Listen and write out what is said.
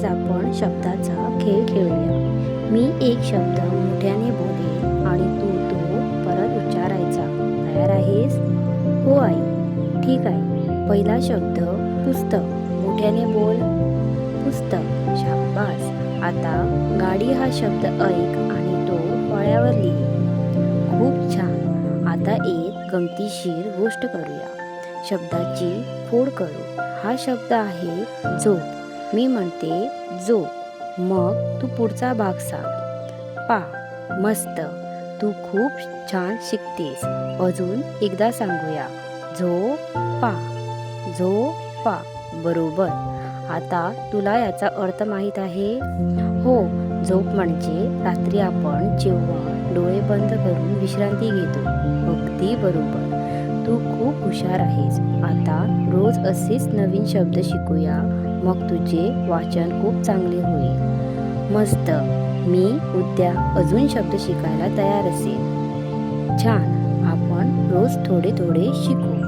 आज आपण शब्दाचा खेळ खेळूया. मी एक शब्द मोठ्याने बोलेन आणि तू तो परत उच्चारायचा. तयार आहेस? हो आई. ठीक आहे. पहिला शब्द पुस्तक. मोठ्याने बोल. पुस्तक. शाबास. आता गाडी हा शब्द ऐक आणि तो फळ्यावर लिही. खूप छान. आता एक गमतीशीर गोष्ट करूया. शब्दाची फोड करू. हा शब्द आहे झोप. मी म्हणते जो मग तू पुढचा भाग सांग. पा मस्त. तू खूप छान शिकतेस. अजून एकदा सांगूया. झो पा. झो पा. बरोबर. आता तुला याचा अर्थ माहीत आहे? हो. झोप म्हणजे रात्री आपण जेव्हा डोळे बंद करून विश्रांती घेतो. अगदी बरोबर. तू खूप हुशार आहेस. आता रोज असेच नवीन शब्द शिकूया. मग तुझे वाचन खूप चांगले होईल. मस्त. मी उद्या अजून शब्द शिकायला तयार असेल छान. आपण रोज थोडे थोडे शिकू.